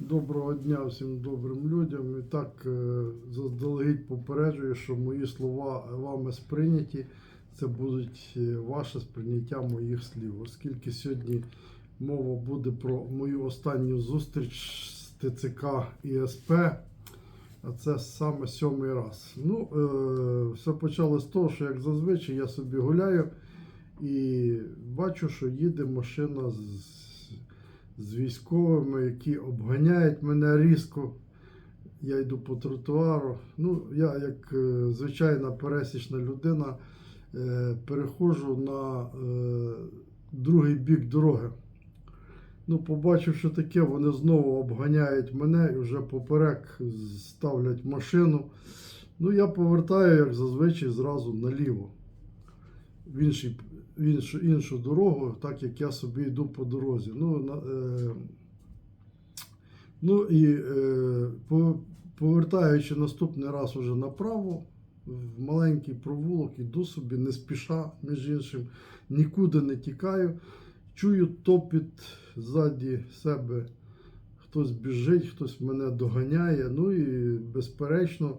Доброго дня всім добрим людям. І так е, заздалегідь попереджую, що мої слова вами сприйняті. Це будуть е, ваше сприйняття моїх слів. Оскільки сьогодні мова буде про мою останню зустріч з ТЦК і СП, а це саме сьомий раз. Ну, е, все почалося з того, що як зазвичай я собі гуляю і бачу, що їде машина з з військовими, які обганяють мене різко. Я йду по тротуару. Ну, я, як е, звичайна пересічна людина, е, переходжу на е, другий бік дороги. Ну, побачив, що таке, вони знову обганяють мене і вже поперек ставлять машину. Ну, я повертаю, як зазвичай, зразу наліво. В інший іншу, іншу дорогу, так як я собі йду по дорозі. Ну, на, е, ну і е, по, повертаючи наступний раз уже направо, в маленький провулок, іду собі, не спіша, між іншим, нікуди не тікаю. Чую топіт ззаді себе. Хтось біжить, хтось мене доганяє. Ну і безперечно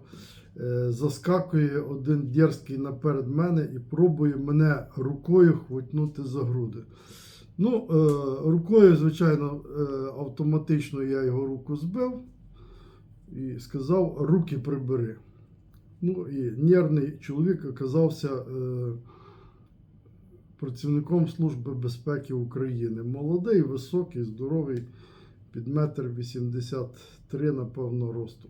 заскакує один дерзкий наперед мене і пробує мене рукою хватнути за груди. Ну, е, рукою, звичайно, е, автоматично я його руку збив і сказав: руки прибери. Ну і нервний чоловік оказався е, працівником Служби безпеки України. Молодий, високий, здоровий, під метр вісімдесят три, напевно, росту.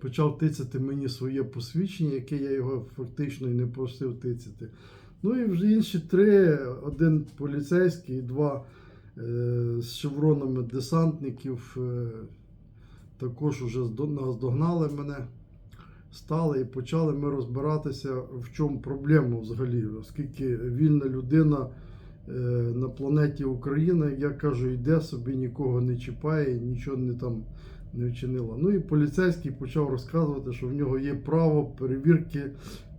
Почав тицяти мені своє посвідчення, яке я його фактично і не просив тицяти. Ну і вже інші три: один поліцейський, і два е, з шевронами десантників. Е, також уже здо- наздогнали мене, стали і почали ми розбиратися, в чому проблема взагалі, оскільки вільна людина е, на планеті Україна, я кажу, йде собі, нікого не чіпає, нічого не там не вчинила. Ну і поліцейський почав розказувати, що в нього є право перевірки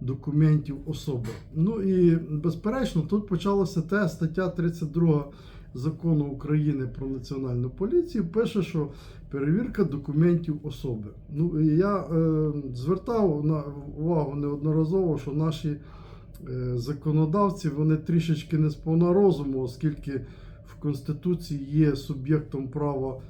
документів особи. Ну і безперечно, тут почалося те стаття 32 закону України про національну поліцію. Пише, що перевірка документів особи. Ну і я е, звертав на увагу неодноразово, що наші е, законодавці вони трішечки не сповна розуму, оскільки в Конституції є суб'єктом права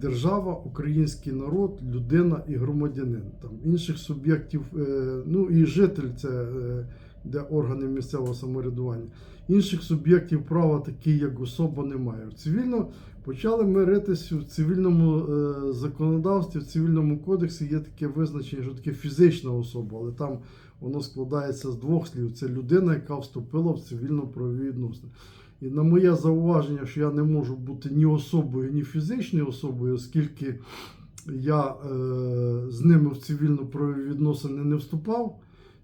держава, український народ, людина і громадянин. Там інших суб'єктів, е, ну і житель це е, де органи місцевого самоврядування. Інших суб'єктів права, такі як особа, немає. Цивільно почали ми ритися в цивільному е, законодавстві, в цивільному кодексі є таке визначення, що таке фізична особа, але там воно складається з двох слів. Це людина, яка вступила в цивільно-правові відносини. І на моє зауваження, що я не можу бути ні особою, ні фізичною особою, оскільки я е, з ними в цивільно-правові відносини не вступав.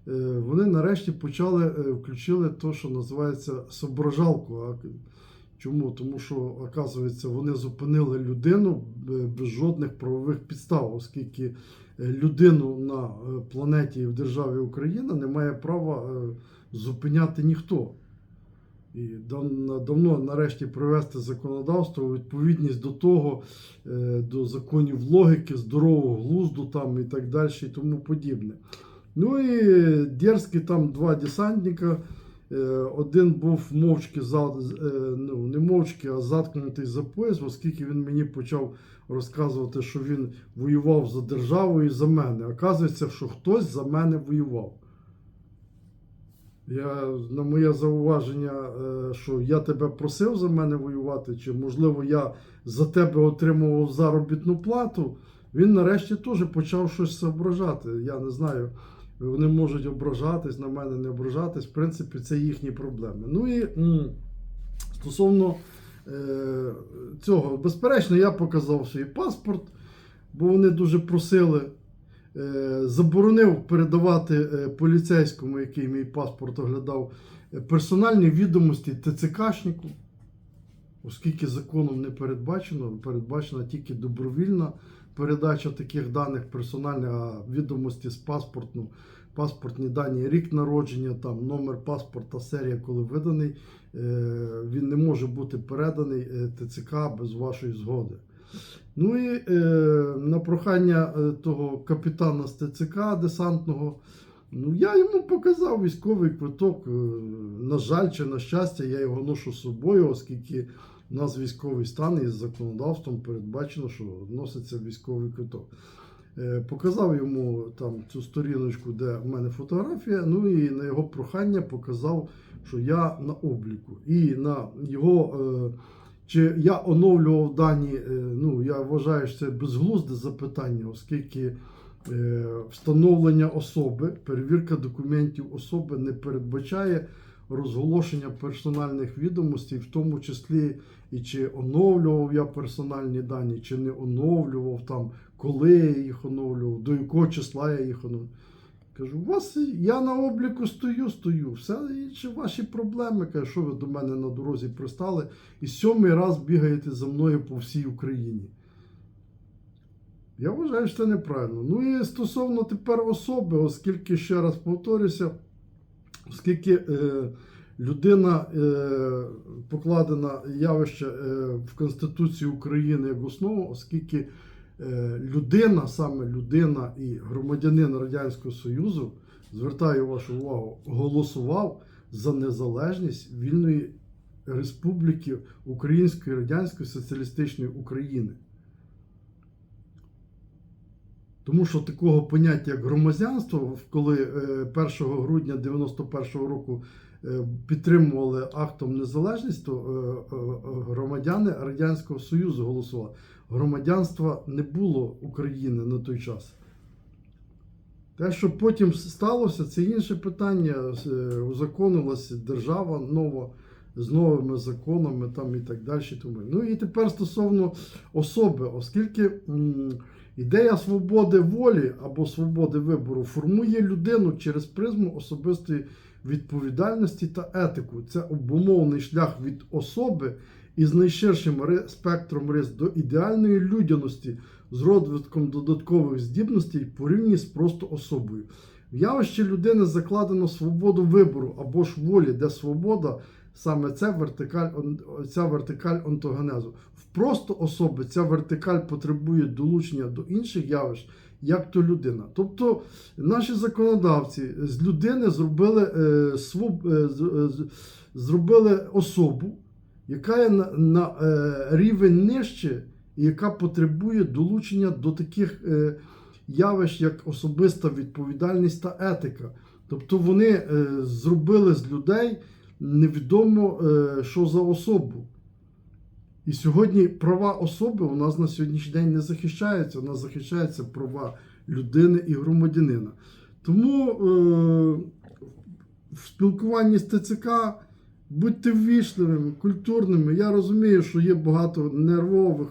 Е, вони нарешті почали е, включили те, що називається соображалку. А Чому? Тому що, оказується, вони зупинили людину е, без жодних правових підстав, оскільки е, людину на е, планеті і в державі Україна не має права зупиняти ніхто. І давно нарешті привести законодавство у відповідність до того, е, до законів логіки, здорового глузду там і так далі, і тому подібне. Ну і дерзкі там два десантника. Е, Один був мовчки е, ну, не мовчки, а заткнутий за пояс, оскільки він мені почав розказувати, що він воював за державу і за мене. Оказується, що хтось за мене воював. Я, на моє зауваження, е, що я тебе просив за мене воювати, чи можливо я за тебе отримував заробітну плату, він нарешті теж почав щось зображати. Я не знаю. Вони можуть ображатись, на мене не ображатись. В принципі, це їхні проблеми. Ну і стосовно е, цього, безперечно, я показав свій паспорт, бо вони дуже просили. Е, заборонив передавати е, поліцейському, який мій паспорт оглядав, е, персональні відомості ТЦКшнику, оскільки законом не передбачено, передбачена тільки добровільна передача таких даних персональних відомості з паспортну, паспортні дані, рік народження, там, номер паспорта, серія, коли виданий, він не може бути переданий ТЦК без вашої згоди. Ну і е, на прохання е, того капітана з ТЦК десантного, ну я йому показав військовий квиток. Е, на жаль, чи на щастя, я його ношу з собою, оскільки у нас військовий стан і з законодавством передбачено, що носиться військовий квиток. Е, Показав йому там цю сторіночку, де в мене фотографія. Ну і на його прохання показав, що я на обліку. І на його, чи я оновлював дані, е, ну я вважаю, що це безглузде запитання, оскільки е, встановлення особи, перевірка документів особи не передбачає розголошення персональних відомостей, в тому числі і чи оновлював я персональні дані, чи не оновлював там, коли я їх оновлював, до якого числа я їх оновлював. Кажу, у вас я на обліку стою, стою. Все інші ваші проблеми. Кажу, що ви до мене на дорозі пристали і сьомий раз бігаєте за мною по всій Україні. Я вважаю, що це неправильно. Ну і стосовно тепер особи, оскільки ще раз повторюся, оскільки е, людина е, покладена явище е, в Конституції України як основу, оскільки людина, саме людина і громадянин Радянського Союзу, звертаю вашу увагу, голосував за незалежність вільної Республіки Української Радянської Соціалістичної України. Тому що такого поняття як громадянство, коли е, 1 грудня 91-го року е, підтримували актом незалежність, то е, е, громадяни Радянського Союзу голосували. Громадянства не було України на той час. Те, що потім сталося, це інше питання. Е, Узаконилася держава нова з новими законами там і так далі. Тому. Ну і тепер стосовно особи, оскільки ідея свободи волі або свободи вибору формує людину через призму особистої відповідальності та етику. Це обумовний шлях від особи із найширшим спектром рис до ідеальної людяності з розвитком додаткових здібностей порівні з просто особою. В явищі людини закладено свободу вибору або ж волі, де свобода саме це вертикаль, ця вертикаль онтогенезу. В просто особи ця вертикаль потребує долучення до інших явищ, як то людина. Тобто наші законодавці з людини зробили, е, своб, е, е, зробили особу, яка є на, на е, рівень нижче, яка потребує долучення до таких е, явищ, як особиста відповідальність та етика. Тобто вони е, зробили з людей невідомо, е, що за особу. І сьогодні права особи у нас на сьогоднішній день не захищаються, у нас захищаються права людини і громадянина. Тому е, в спілкуванні з ТЦК будьте ввічливими, культурними. Я розумію, що є багато нервових,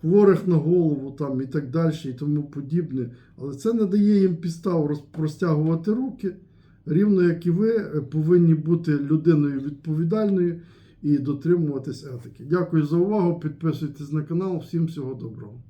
хворих на голову там, і так далі, і тому подібне. Але це не дає їм підстав роз- розтягувати руки. Рівно як і ви е, повинні бути людиною відповідальною і дотримуватись етики. Дякую за увагу. Підписуйтесь на канал. Всім всього доброго.